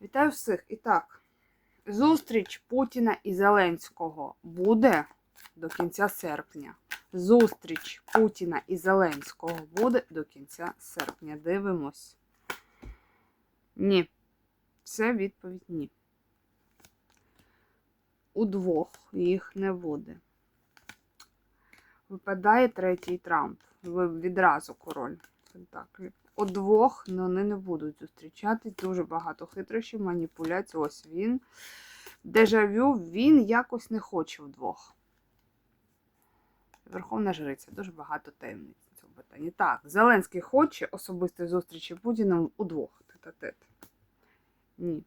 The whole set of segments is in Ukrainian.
Вітаю всіх. І так, зустріч Путіна і Зеленського буде до кінця серпня. Зустріч Путіна і Зеленського буде до кінця серпня. Дивимось. Ні. Це відповідь ні. Удвох їх не буде. Випадає третій Трамп. Відразу король. Так, удвох ну, вони не будуть зустрічатись. Дуже багато хитрощів, маніпуляцій. Ось він. Дежавю він якось не хоче вдвох. Верховна жриця, дуже багато таємниць в цьому питанні. Так, Зеленський хоче особистої зустрічі Путіна удвох. Тет-а-тет. Ні.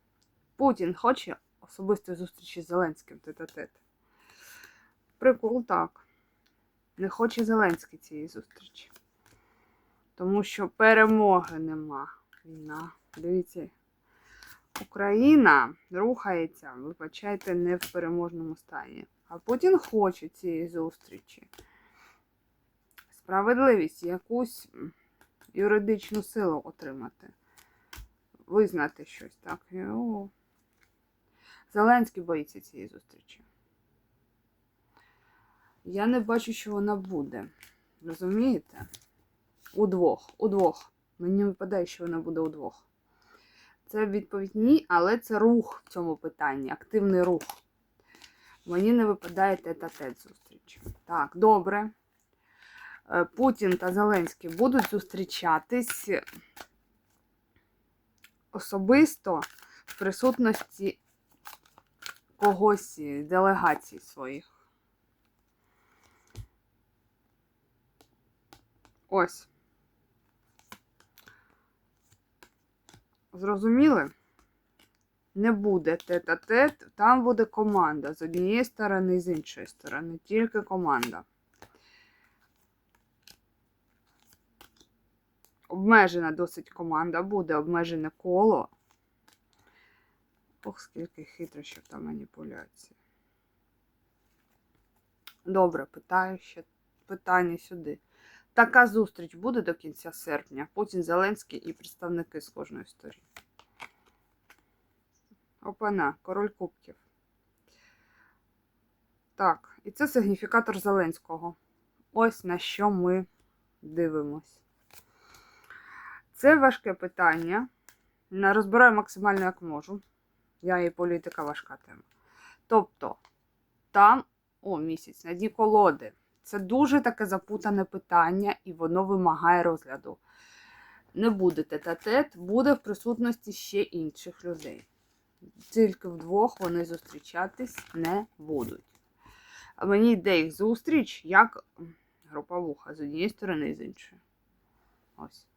Путін хоче особистої зустрічі з Зеленським тет-а-тет. Прикол так. Не хоче Зеленський цієї зустрічі. Тому що перемоги нема. Війна. Дивіться, Україна рухається, вибачайте, не в переможному стані. А Путін хоче цієї зустрічі. Справедливість, якусь юридичну силу отримати. Визнати щось, так? І. Зеленський боїться цієї зустрічі. Я не бачу, що вона буде. Розумієте? Удвох. Удвох. Мені випадає, що вона буде удвох. Це відповідь ні, але це рух в цьому питанні, активний рух. Мені не випадає тет-а-тет зустріч. Так, добре. Е, Путін та Зеленський будуть зустрічатись особисто в присутності когось делегацій своїх. Ось. Зрозуміли? Не буде тет-а-тет, там буде команда з однієї сторони і з іншої сторони. Тільки команда. Обмежена досить команда буде, обмежене коло. Ох, скільки хитрощів та маніпуляцій. Добре, питаю ще питання сюди. Така зустріч буде до кінця серпня. Путін, Зеленський і представники з кожної сторін. Опана, король кубків. Так, і це сигніфікатор Зеленського. Ось на що ми дивимось. Це важке питання. Розбираю максимально як можу. Я і політика важка тема. Тобто, там, о, місяць, на дні колоди. Це дуже таке запутане питання, і воно вимагає розгляду. Не буде тет-а-тет, буде в присутності ще інших людей. Тільки вдвох вони зустрічатись не будуть. А мені йде їх зустріч як груповуха з однієї сторони і з іншої. Ось.